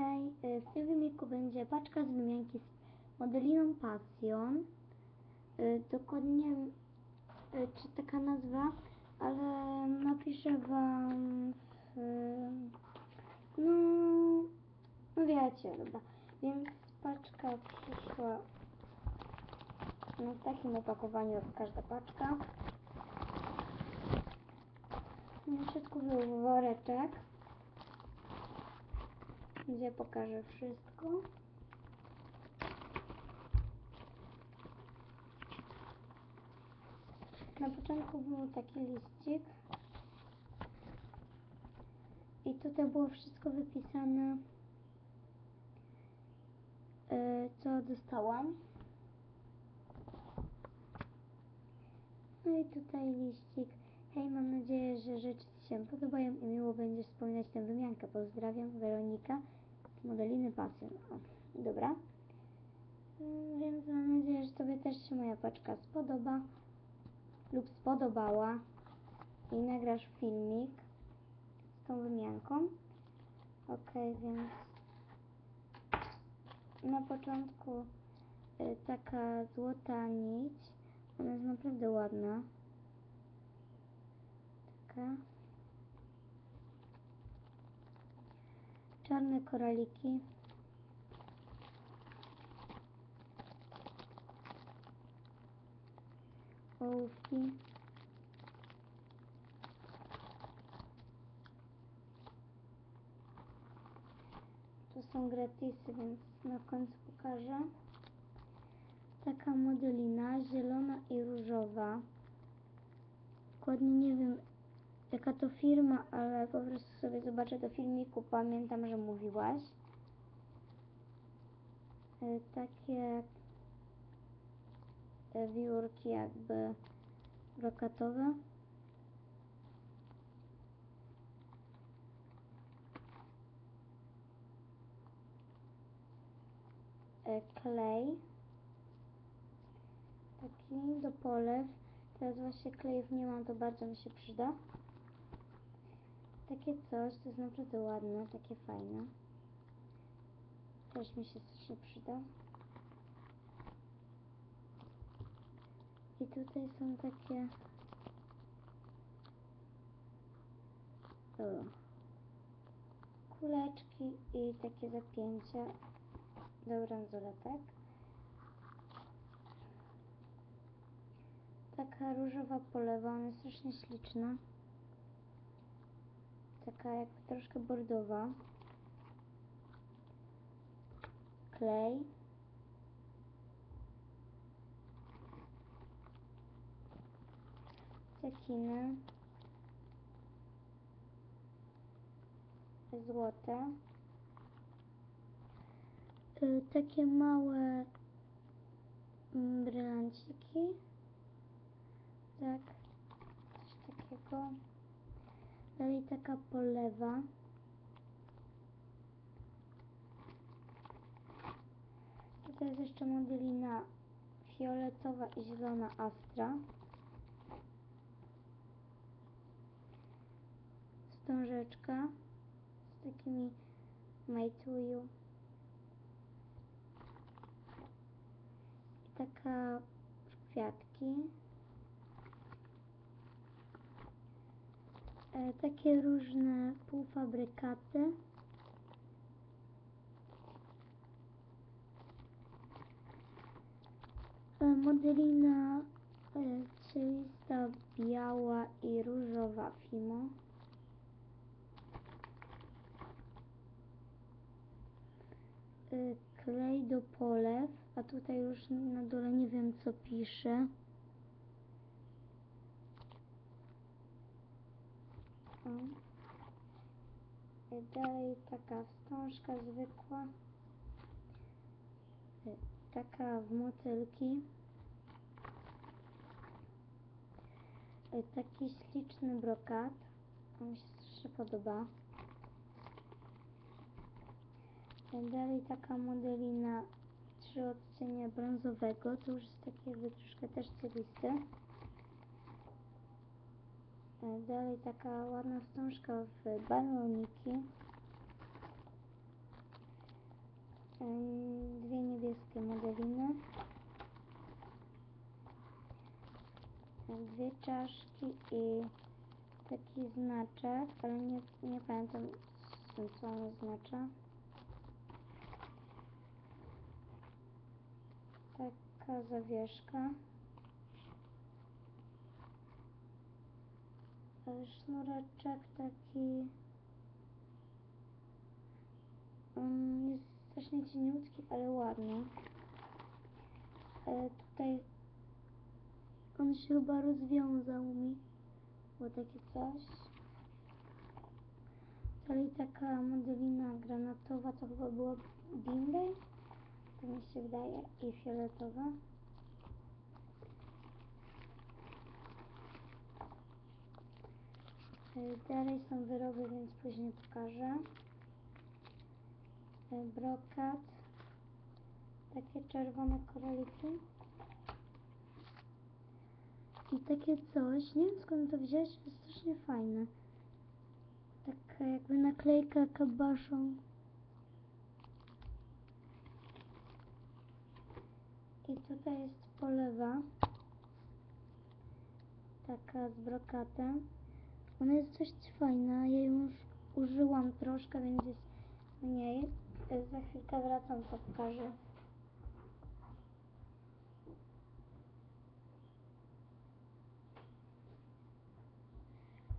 Hej, y, w tym filmiku będzie paczka z wymianki z modeliną Passion. Y, Dokładnie y, czy taka nazwa, ale napiszę wam w, no, no wiecie, dobra. Więc paczka przyszła no, w takim opakowaniu jak każda paczka. Na środku był woreczek gdzie pokażę wszystko. Na początku był taki liścik i tutaj było wszystko wypisane, e, co dostałam. No i tutaj liścik. Hej, mam nadzieję, że rzeczy Ci się podobają i miło będzie wspominać tę wymiankę. Pozdrawiam, Weronika modeliny Passion. O, dobra. Mm, Więc mam nadzieję, że Tobie też się moja paczka spodoba lub spodobała i nagrasz filmik z tą wymianką. Ok, więc na początku y, taka złota nić. Ona jest naprawdę ładna. Taka. Czarne koraliki. Ołówki. To są gratisy, więc na końcu pokażę. Taka modelina zielona i różowa. Dokładnie nie wiem jaka to firma, ale po prostu sobie zobaczę do filmiku. Pamiętam, że mówiłaś. E, Takie wiórki jakby brokatowe. E, Klej. Taki do polew. Teraz właśnie klejów nie mam, to bardzo mi się przyda. Takie coś, to jest naprawdę ładne, takie fajne. Też mi się strasznie przyda. I tutaj są takie... O, kuleczki i takie zapięcia do bransoletek. Taka różowa polewa, ona jest strasznie śliczna. Taka jakby troszkę bordowa. Klej. Cekiny. Złote. Y, takie małe mm, brylanciki. Tak. Coś takiego. Dalej taka polewa. Tutaj jest jeszcze modelina fioletowa i zielona Astra. Wstążeczka z takimi majtuju. I taka kwiatki. Takie różne półfabrykaty. E, modelina e, cielista, biała i różowa Fimo. E, klej do polew, a tutaj już na dole nie wiem co pisze. O. E, Dalej taka wstążka zwykła. Taka w motylki. Taki śliczny brokat. On mi się strasznie podoba. Dalej taka modelina trzy brązowego. To już jest taki jakby troszkę też cielisty. E, Dalej taka ładna wstążka w baloniki. Ym, Dwie niebieskie modeliny. Dwie czaszki i taki znaczek, ale nie, nie pamiętam co on oznacza. Taka zawieszka. Sznureczek taki um, jest strasznie cieniutki, ale ładny. Tutaj on się chyba rozwiązał mi. Było takie coś. Dalej taka modelina granatowa, to chyba była Bimbej. To mi się wydaje. I fioletowa. Dalej są wyroby, więc później pokażę. E, Brokat. Takie czerwone koraliki. I takie coś, nie wiem skąd to wziąć, jest strasznie fajne. Taka jakby naklejka kabaszą. I tutaj jest polewa. Taka z brokatem. Ona jest dość fajna, ja ją już użyłam troszkę, więc jest mniej. Za chwilkę wracam, to pokażę.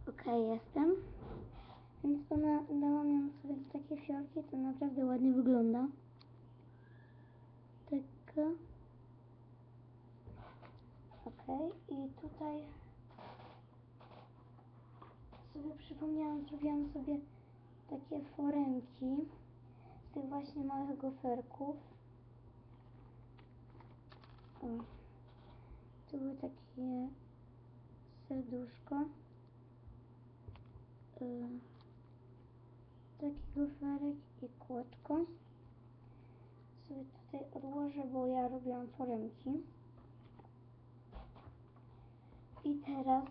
Okej, jestem. Więc ona dała ją sobie takie fiolki, to naprawdę ładnie wygląda. Taka. Okej, i tutaj sobie przypomniałam, zrobiłam sobie takie foremki z tych właśnie małych goferków. O. Tu były takie serduszko. Y, taki goferek i kółeczko. Sobie tutaj odłożę, bo ja robiłam foremki. I teraz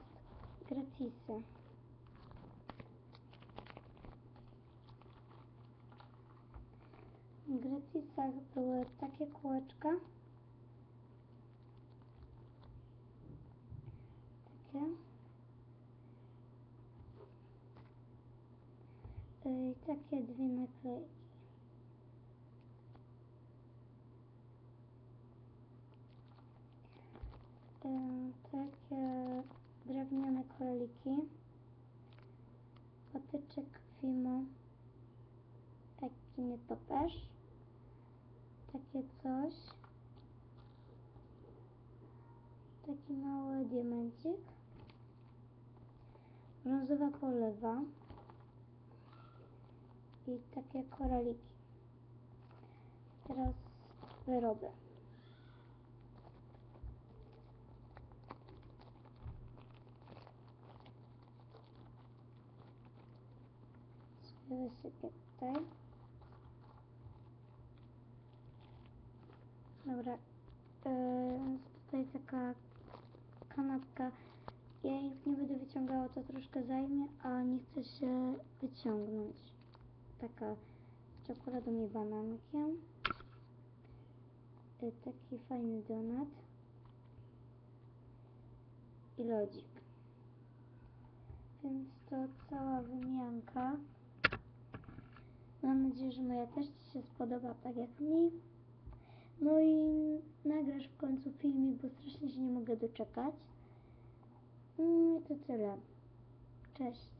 gratisy. Gratisach były takie kółeczka. Takie. I takie dwie naklejki. Takie drewniane króliki. Patyczek Fimo. Taki nietoperz. Takie coś. Taki mały diamencik. Brązowa polewa. I takie koraliki. Teraz wyroby. Sobie wysypię tutaj. Dobra. Yy, tutaj taka kanapka. Ja jej nie będę wyciągała, to troszkę zajmie, a nie chcę się wyciągnąć. Taka czekoladą i banankiem. Yy, taki fajny donat. I lodzik. Więc to cała wymianka. Mam nadzieję, że moja też Ci się spodoba, tak jak mi. No i nagrasz w końcu filmik, bo strasznie się nie mogę doczekać. Mm, I to tyle. Cześć.